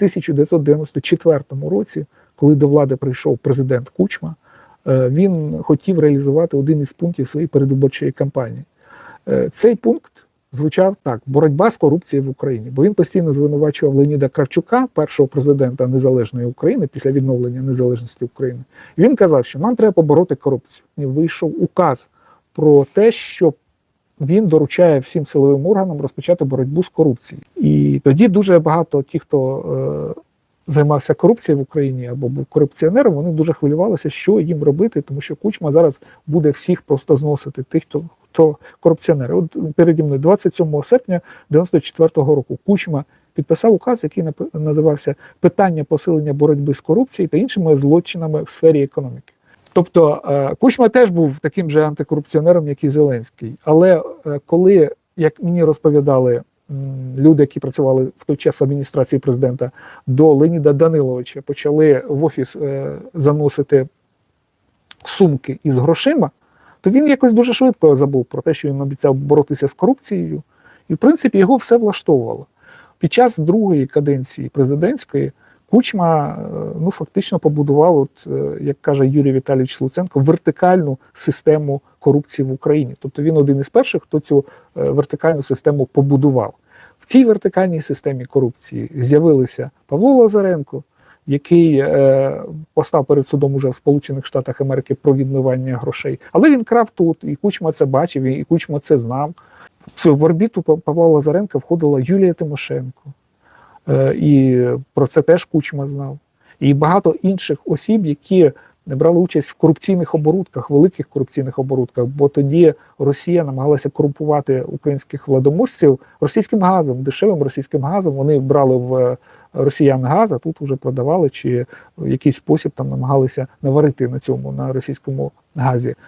1994 році, коли до влади прийшов президент Кучма, е, він хотів реалізувати один із пунктів своєї передвиборчої кампанії. Е, Цей пункт звучав так: боротьба з корупцією в Україні. Бо він постійно звинувачував Леоніда Кравчука, першого президента Незалежної України після відновлення незалежності України. Він казав, що нам треба побороти корупцію. І вийшов указ про те, що він доручає всім силовим органам розпочати боротьбу з корупцією. І тоді дуже багато тих, хто е, займався корупцією в Україні або був корупціонером, вони дуже хвилювалися, що їм робити, тому що Кучма зараз буде всіх просто зносити, тих, хто, хто корупціонери. От переді мною 27 серпня 94-го року Кучма підписав указ, який називався Питання посилення боротьби з корупцією та іншими злочинами в сфері економіки. Тобто е, Кучма теж був таким же антикорупціонером, як і Зеленський. Але е, коли, як мені розповідали люди, які працювали в той час в адміністрації президента, до Леоніда Даниловича почали в офіс е, заносити сумки із грошима, то він якось дуже швидко забув про те, що він обіцяв боротися з корупцією, і в принципі його все влаштовувало. Під час другої каденції президентської Кучма е, ну, фактично побудував, от, е, як каже Юрій Віталійович Луценко, вертикальну систему корупції в Україні. Тобто він один із перших, хто цю е, вертикальну систему побудував. В цій вертикальній системі корупції з'явилися Павло Лазаренко, який постав перед судом уже в Сполучених Штатах Америки про відмивання грошей. Але він крав тут, і Кучма це бачив, і Кучма це знав. В орбіту Па- Павла Лазаренка входила Юлія Тимошенко. Е, І про це теж Кучма знав. І багато інших осіб, які брали участь в корупційних оборудках, великих корупційних оборудках, бо тоді Росія намагалася корумпувати українських владоможців російським газом, дешевим російським газом. Вони брали в росіян газ, а тут вже продавали, чи в якийсь спосіб там намагалися наварити на цьому на російському газі